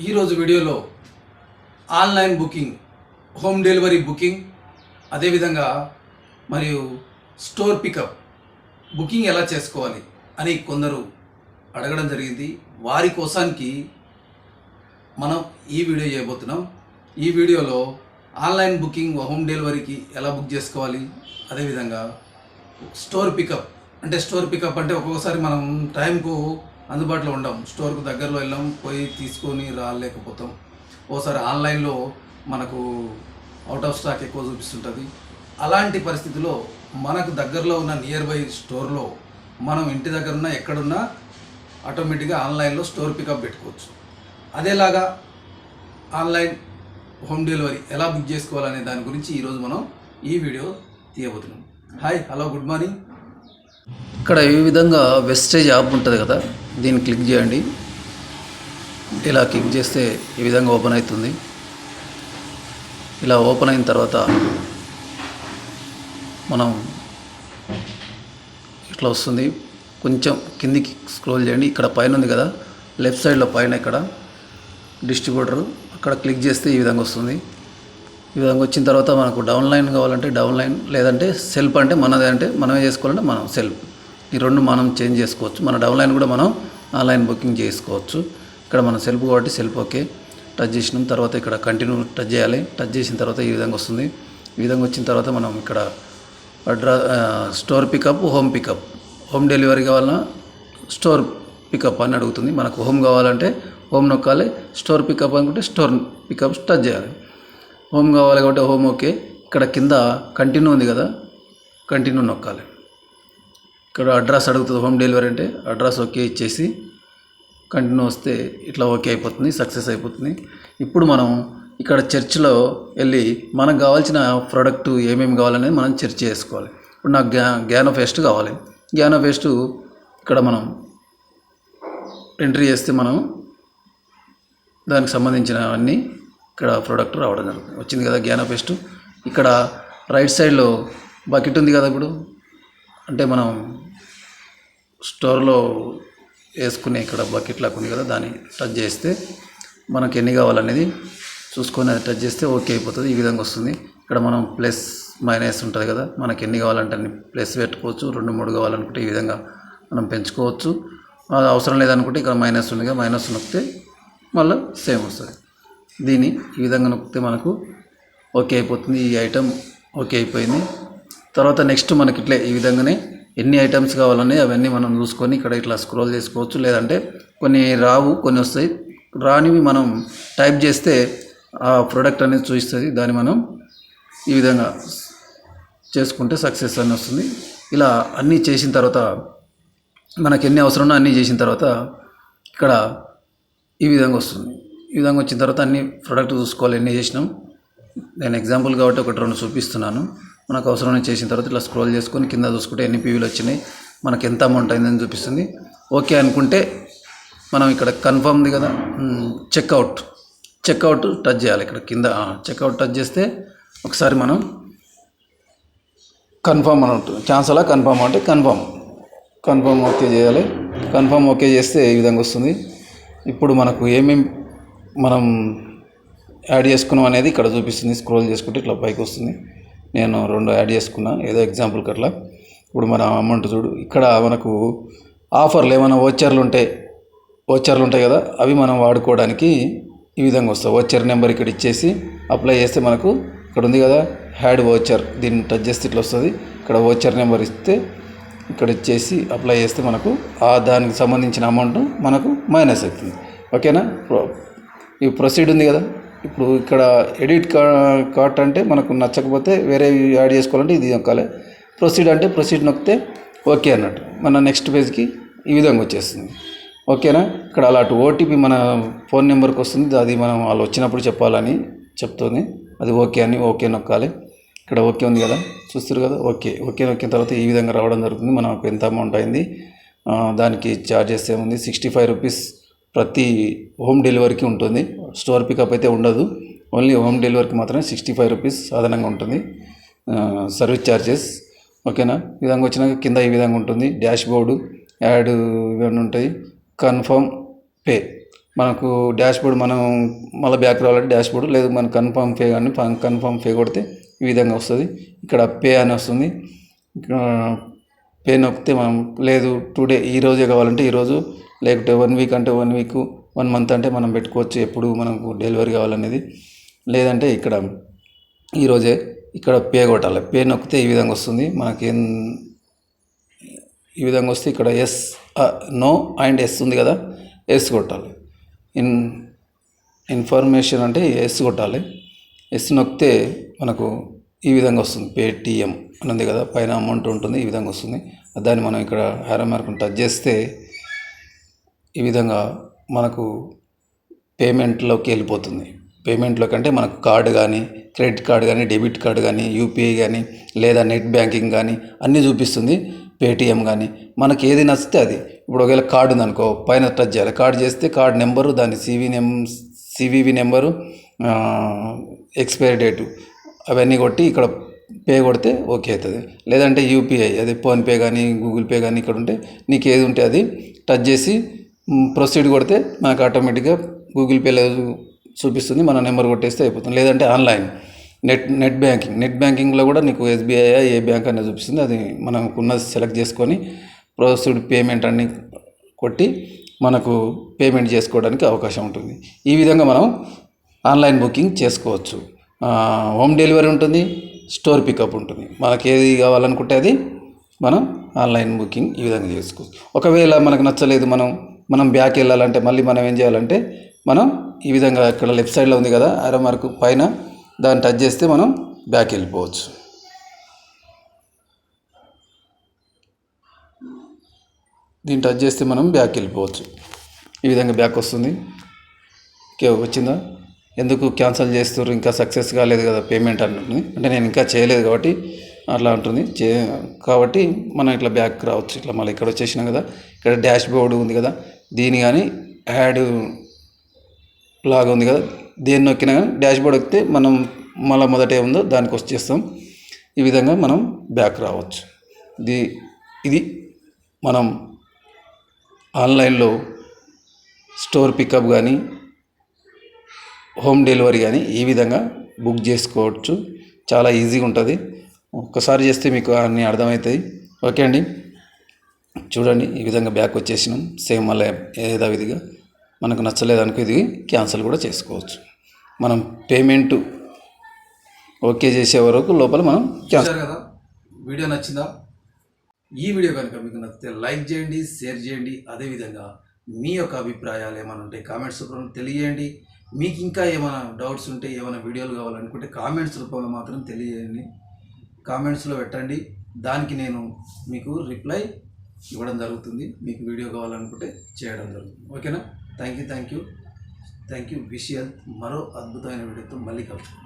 ఈరోజు వీడియోలో online booking home delivery booking అదేవిధంగా మరియు స్టోర్ పికప్ బుకింగ్ ఎలా చేసుకోవాలి అని కొందరు అడగడం జరిగింది. వారి కోసానికి మనం ఈ వీడియో చేయబోతున్నాం. ఈ వీడియోలో ఆన్లైన్ బుకింగ్ హోమ్ డెలివరీకి ఎలా బుక్ చేసుకోవాలి అదేవిధంగా స్టోర్ పికప్ అంటే స్టోర్ పికప్ అంటే ఒక్కొక్కసారి మనం టైంకు అందుబాటులో ఉండం. స్టోర్కు దగ్గరలో వెళ్ళాం పోయి తీసుకొని రాలేకపోతాం. ఓసారి ఆన్లైన్లో మనకు అవుట్ ఆఫ్ స్టాక్ ఎక్కువ చూపిస్తుంటుంది. అలాంటి పరిస్థితిలో మనకు దగ్గరలో ఉన్న నియర్ బై స్టోర్లో మనం ఇంటి దగ్గర ఉన్న ఎక్కడున్నా ఆటోమేటిక్గా ఆన్లైన్లో స్టోర్ పికప్ పెట్టుకోవచ్చు. అదేలాగా ఆన్లైన్ హోమ్ డెలివరీ ఎలా బుక్ చేసుకోవాలనే దాని గురించి ఈరోజు మనం ఈ video తీయబోతున్నాం. Hi hello good morning. ఇక్కడ ఈ విధంగా వెస్టేజ్ యాప్ ఉంటుంది కదా? దీన్ని క్లిక్ చేయండి. ఇలా క్లిక్ చేస్తే ఈ విధంగా ఓపెన్ అవుతుంది. ఇలా ఓపెన్ అయిన తర్వాత మనం ఇట్లా వస్తుంది. కొంచెం కిందికి స్క్రోల్ చేయండి. ఇక్కడ పైన ఉంది కదా. లెఫ్ట్ సైడ్లో పైన ఇక్కడ డిస్ట్రిబ్యూటర్ అక్కడ క్లిక్ చేస్తే ఈ విధంగా వస్తుంది. ఈ విధంగా వచ్చిన తర్వాత మనకు డౌన్ లైన్ కావాలంటే డౌన్ లైన్ లేదంటే సెల్ఫ్ అంటే మనదే అంటే మనమే చేసుకోవాలంటే మనం సెల్ఫ్. ఈ రెండు మనం చేంజ్ చేసుకోవచ్చు. మన డౌన్ లైన్ కూడా మనం ఆన్లైన్ బుకింగ్ చేసుకోవచ్చు. ఇక్కడ మనం సెల్ఫ్ కాబట్టి సెల్ఫ్ ఓకే. టచ్ చేసినాం తర్వాత ఇక్కడ కంటిన్యూ టచ్ చేయాలి. టచ్ చేసిన తర్వాత ఈ విధంగా వస్తుంది. ఈ విధంగా వచ్చిన తర్వాత మనం ఇక్కడ అడ్రా store pickup home pickup. Home delivery కావాలన్నా స్టోర్ పికప్ అని అడుగుతుంది. మనకు హోమ్ కావాలంటే హోమ్ నొక్కాలి. స్టోర్ పికప్ అనుకుంటే స్టోర్ పికప్ టచ్ చేయాలి. హోమ్ కావాలి కాబట్టి హోమ్ ఓకే. ఇక్కడ కింద కంటిన్యూ ఉంది కదా. కంటిన్యూ నొక్కాలి. ఇక్కడ అడ్రస్ అడుగుతుంది హోమ్ డెలివరీ అంటే అడ్రస్ ఓకే ఇచ్చేసి కంటిన్యూ వస్తే ఇట్లా ఓకే అయిపోతుంది సక్సెస్ అయిపోతుంది. ఇప్పుడు మనం ఇక్కడ చర్చ్లో వెళ్ళి మనకు కావాల్సిన ప్రోడక్ట్ ఏమేమి కావాలనేది మనం చర్చ్ చేసుకోవాలి. ఇప్పుడు నాకు గ్యా గ్యానో ఫెస్ట్ కావాలి. గ్యానో ఫెస్ట్ ఇక్కడ మనం ఎంట్రీ చేస్తే మనం దానికి సంబంధించినవన్నీ ఇక్కడ ప్రోడక్ట్ రావడం జరుగుతుంది. వచ్చింది కదా గ్యానో ఫెస్ట్. ఇక్కడ రైట్ సైడ్లో బకెట్ ఉంది కదా ఇప్పుడు. అంటే మనం స్టోర్లో వేసుకునే ఇక్కడ బకెట్ లాగా ఉంది కదా దాన్ని టచ్ చేస్తే మనకి ఎన్ని కావాలనేది చూసుకొని అది టచ్ చేస్తే ఓకే అయిపోతుంది ఈ విధంగా వస్తుంది. ఇక్కడ మనం ప్లస్ మైనస్ ఉంటుంది కదా మనకి ఎన్ని కావాలంటే అన్ని ప్లస్ పెట్టుకోవచ్చు రెండు మూడు కావాలనుకుంటే ఈ విధంగా మనం పెంచుకోవచ్చు. అది అవసరం లేదనుకుంటే ఇక్కడ మైనస్ ఉంది కదా మైనస్ నొక్కితే మళ్ళీ సేమ్ వస్తుంది. దీన్ని ఈ విధంగా నొక్కితే మనకు ఓకే అయిపోతుంది ఈ ఐటెం ఓకే అయిపోయింది. తర్వాత నెక్స్ట్ మనకి ఇట్లే ఈ విధంగానే ఎన్ని ఐటమ్స్ కావాలని అవన్నీ మనం చూసుకొని ఇక్కడ ఇట్లా స్క్రోల్ చేసుకోవచ్చు. లేదంటే కొన్ని రావు కొన్ని వస్తాయి. రానివి మనం టైప్ చేస్తే ఆ ప్రోడక్ట్ అనేది చూపిస్తుంది. దాన్ని మనం ఈ విధంగా చేసుకుంటే సక్సెస్ అని వస్తుంది. ఇలా అన్నీ చేసిన తర్వాత మనకి ఎన్ని అవసరమో అన్నీ చేసిన తర్వాత ఇక్కడ ఈ విధంగా వస్తుంది. ఈ విధంగా వచ్చిన తర్వాత అన్ని ప్రోడక్ట్ చూసుకోవాలి ఎన్ని చేసినాం. నేను ఎగ్జాంపుల్ కాబట్టి ఒకటి రెండు చూపిస్తున్నాను. మనకు అవసరమైన చేసిన తర్వాత ఇట్లా స్క్రోల్ చేసుకొని కింద చూసుకుంటే ఎన్ని పీవీలు వచ్చినాయి మనకి ఎంత అమౌంట్ అయిందని చూపిస్తుంది. ఓకే అనుకుంటే మనం ఇక్కడ కన్ఫర్మ్ది కదా చెక్అవుట్ చెక్అవుట్ టచ్ చేయాలి ఇక్కడ కింద చెక్అవుట్ టచ్ చేస్తే ఒకసారి మనం కన్ఫర్మ్ అని ఉంటుంది. ఛాన్స్ అలా కన్ఫర్మ్ అంటే కన్ఫర్మ్ కన్ఫర్మ్ ఓకే చేయాలి. కన్ఫర్మ్ ఓకే చేస్తే ఈ విధంగా వస్తుంది? ఇప్పుడు మనకు ఏమేమి మనం యాడ్ చేసుకున్నాం అనేది ఇక్కడ చూపిస్తుంది. స్క్రోల్ చేసుకుంటే ఇట్లా పైకి వస్తుంది. నేను రెండు యాడ్ చేసుకున్నా ఏదో ఎగ్జాంపుల్కి అట్లా ఇప్పుడు మన అమౌంట్ చూడు ఇక్కడ మనకు ఆఫర్లు ఏమైనా ఓచర్లు ఉంటాయి ఓచర్లు ఉంటాయి కదా అవి మనం వాడుకోవడానికి ఈ విధంగా వస్తాయి. ఓచర్ నెంబర్ ఇక్కడ ఇచ్చేసి అప్లై చేస్తే మనకు ఇక్కడ ఉంది కదా హ్యాడ్ ఓచర్ దీన్ని టచ్ చేస్తే ఇట్లా వస్తుంది. ఇక్కడ ఓచర్ నెంబర్ ఇస్తే ఇక్కడ ఇచ్చేసి అప్లై చేస్తే మనకు ఆ దానికి సంబంధించిన అమౌంట్ మనకు మైనస్ అవుతుంది. ఓకేనా ప్రో- ఈ ప్రొసీడ్ ఉంది కదా? ఇప్పుడు ఇక్కడ ఎడిట్ కా కార్ట్ అంటే మనకు నచ్చకపోతే వేరే యాడ్ చేసుకోవాలంటే ఇది నొక్కాలి. ప్రొసీడ్ అంటే ప్రొసీడ్ నొక్కితే ఓకే అన్నట్టు. మన నెక్స్ట్ పేజ్కి ఈ విధంగా వచ్చేస్తుంది. ఓకేనా? ఇక్కడ అలాంటి ఓటీపీ మన ఫోన్ నెంబర్కి వస్తుంది. అది మనం వాళ్ళు వచ్చినప్పుడు చెప్పాలని చెప్తుంది. అది ఓకే అని ఓకే నొక్కాలి. ఇక్కడ ఓకే ఉంది కదా? చూస్తారు కదా? ఓకే. ఓకే నొక్కిన తర్వాత ఈ విధంగా రావడం జరుగుతుంది. మనకు ఎంత అమౌంట్ అయింది? దానికి ఛార్జెస్ ఏముంది? సిక్స్టీ ఫైవ్ రూపీస్ ప్రతి హోమ్ డెలివరీకి ఉంటుంది. స్టోర్ పికప్ అయితే ఉండదు. ఓన్లీ హోమ్ డెలివరీకి మాత్రమే సిక్స్టీ ఫైవ్ రూపీస్ సాధారణంగా ఉంటుంది. సర్వీస్ ఛార్జెస్ ఓకేనా? ఈ విధంగా వచ్చినాక కింద ఈ విధంగా ఉంటుంది. డాష్ బోర్డు యాడ్ ఇవన్నీ ఉంటాయి. Confirm pay. మనకు డాష్ బోర్డ్ మనం మళ్ళీ బ్యాక్ రావాలంటే డాష్ బోర్డు లేదు మనం కన్ఫర్మ్ పే కానీ కన్ఫర్మ్ పే కొడితే ఈ విధంగా వస్తుంది. ఇక్కడ పే అని వస్తుంది. ఇక్కడ పే నొక్కితే మనం లేదు టుడే ఈ రోజే కావాలంటే ఈరోజు లేకపోతే వన్ వీక్ అంటే వన్ వీక్ వన్ మంత్ అంటే మనం పెట్టుకోవచ్చు ఎప్పుడు మనకు డెలివరీ కావాలనేది. లేదంటే ఇక్కడ ఈరోజే ఇక్కడ పే కొట్టాలి. పే నొక్కితే ఈ విధంగా వస్తుంది. మనకి ఏం- ఈ విధంగా వస్తే ఇక్కడ ఎస్ నో అండ్ ఎస్ ఉంది కదా ఎస్ కొట్టాలి. ఇన్ ఇన్ఫర్మేషన్ అంటే ఎస్ కొట్టాలి. ఎస్ నొక్కితే మనకు ఈ విధంగా వస్తుంది. పేటిఎం అని ఉంది కదా పైన అమౌంట్ ఉంటుంది ఈ విధంగా వస్తుంది. దాన్ని మనం ఇక్కడ హ్యారో మార్కుని టచ్ చేస్తే ఈ విధంగా మనకు పేమెంట్లోకి వెళ్ళిపోతుంది. పేమెంట్లో కంటే మనకు కార్డు కానీ క్రెడిట్ కార్డు కానీ డెబిట్ కార్డు కానీ యూపీఐ కానీ లేదా నెట్ బ్యాంకింగ్ కానీ అన్నీ చూపిస్తుంది. పేటిఎం కానీ మనకి ఏది నచ్చితే అది. ఇప్పుడు ఒకవేళ కార్డు ఉందనుకో పైన టచ్ చేయాలి. కార్డు చేస్తే కార్డు నెంబరు దాని సివి నెం సివివి నెంబరు ఎక్స్పైరీ డేటు అవన్నీ కొట్టి ఇక్కడ పే కొడితే ఓకే అవుతుంది. లేదంటే యూపీఐ అది ఫోన్పే కానీ గూగుల్ పే కానీ ఇక్కడ ఉంటే నీకు ఏది ఉంటే అది టచ్ చేసి ప్రొసీడ్ కొడితే మనకు ఆటోమేటిక్గా గూగుల్ పేలో చూపిస్తుంది మన నెంబర్ కొట్టేస్తే అయిపోతుంది. లేదంటే online. Net net banking. Net బ్యాంకింగ్లో కూడా నీకు ఎస్బీఐ ఏ బ్యాంక్ అనేది చూపిస్తుంది. అది మనకు ఉన్నది సెలెక్ట్ చేసుకొని ప్రొసీడ్ పేమెంట్ అన్ని కొట్టి మనకు పేమెంట్ చేసుకోవడానికి అవకాశం ఉంటుంది. ఈ విధంగా మనం ఆన్లైన్ బుకింగ్ చేసుకోవచ్చు. హోమ్ డెలివరీ ఉంటుంది స్టోర్ పికప్ ఉంటుంది. మనకి ఏది కావాలనుకుంటే అది మనం ఆన్లైన్ బుకింగ్ ఈ విధంగా చేసుకోవచ్చు. ఒకవేళ మనకు నచ్చలేదు మనం మనం బ్యాక్ వెళ్ళాలంటే మళ్ళీ మనం ఏం చేయాలంటే మనం ఈ విధంగా ఇక్కడ లెఫ్ట్ సైడ్లో ఉంది కదా అరో మార్కు పైన దాన్ని టచ్ చేస్తే మనం బ్యాక్ వెళ్ళిపోవచ్చు. దీన్ని టచ్ చేస్తే మనం బ్యాక్ వెళ్ళిపోవచ్చు. ఈ విధంగా బ్యాక్ వస్తుంది. ఓకే వచ్చిందా? ఎందుకు క్యాన్సిల్ చేస్తున్నారు ఇంకా సక్సెస్ కాలేదు కదా పేమెంట్ అంటుంది అంటే నేను ఇంకా చేయలేదు కాబట్టి అట్లా ఉంటుంది. చే కాబట్టి మనం ఇట్లా బ్యాక్ రావచ్చు. ఇట్లా మళ్ళీ ఇక్కడ వచ్చేసినాం కదా. ఇక్కడ డాష్ బోర్డు ఉంది కదా. దీని కానీ యాడ్ లాగా ఉంది కదా. దేన్ని నొక్కినా కానీ డాష్ బోర్డ్ ఎక్కితే మనం మళ్ళీ మొదట ఏముందో దానికి వచ్చేస్తాం ఈ విధంగా మనం బ్యాక్ రావచ్చు. ఇది ఇది మనం ఆన్లైన్లో స్టోర్ పికప్ కానీ హోమ్ డెలివరీ కానీ ఈ విధంగా బుక్ చేసుకోవచ్చు. చాలా ఈజీగా ఉంటుంది. ఒక్కసారి చేస్తే మీకు అన్నీ అర్థమవుతాయి. ఓకే అండి. చూడండి ఈ విధంగా బ్యాక్ వచ్చేసినాం. సేమ్ మళ్ళీ ఏదో విధిగా మనకు నచ్చలేదనుకో ఇది క్యాన్సిల్ కూడా చేసుకోవచ్చు. మనం పేమెంట్ ఓకే చేసే వరకు లోపల మనం క్యాన్సిల్ కదా? వీడియో నచ్చిందా? ఈ వీడియో కనుక మీకు నచ్చితే లైక్ చేయండి షేర్ చేయండి. అదేవిధంగా మీ యొక్క అభిప్రాయాలు ఏమైనా ఉంటే కామెంట్స్ రూపంలో తెలియజేయండి. మీకు ఇంకా ఏమైనా డౌట్స్ ఉంటే ఏమైనా వీడియోలు కావాలనుకుంటే కామెంట్స్ రూపంలో మాత్రం తెలియజేయండి. కామెంట్స్లో పెట్టండి. దానికి నేను మీకు రిప్లై ఇవ్వడం జరుగుతుంది. మీకు వీడియో కావాలనుకుంటే చేయడం జరుగుతుంది. ఓకేనా? Thank you thank you thank you wish మరో అద్భుతమైన వీడియోతో మళ్ళీ కలుసుకుంటాం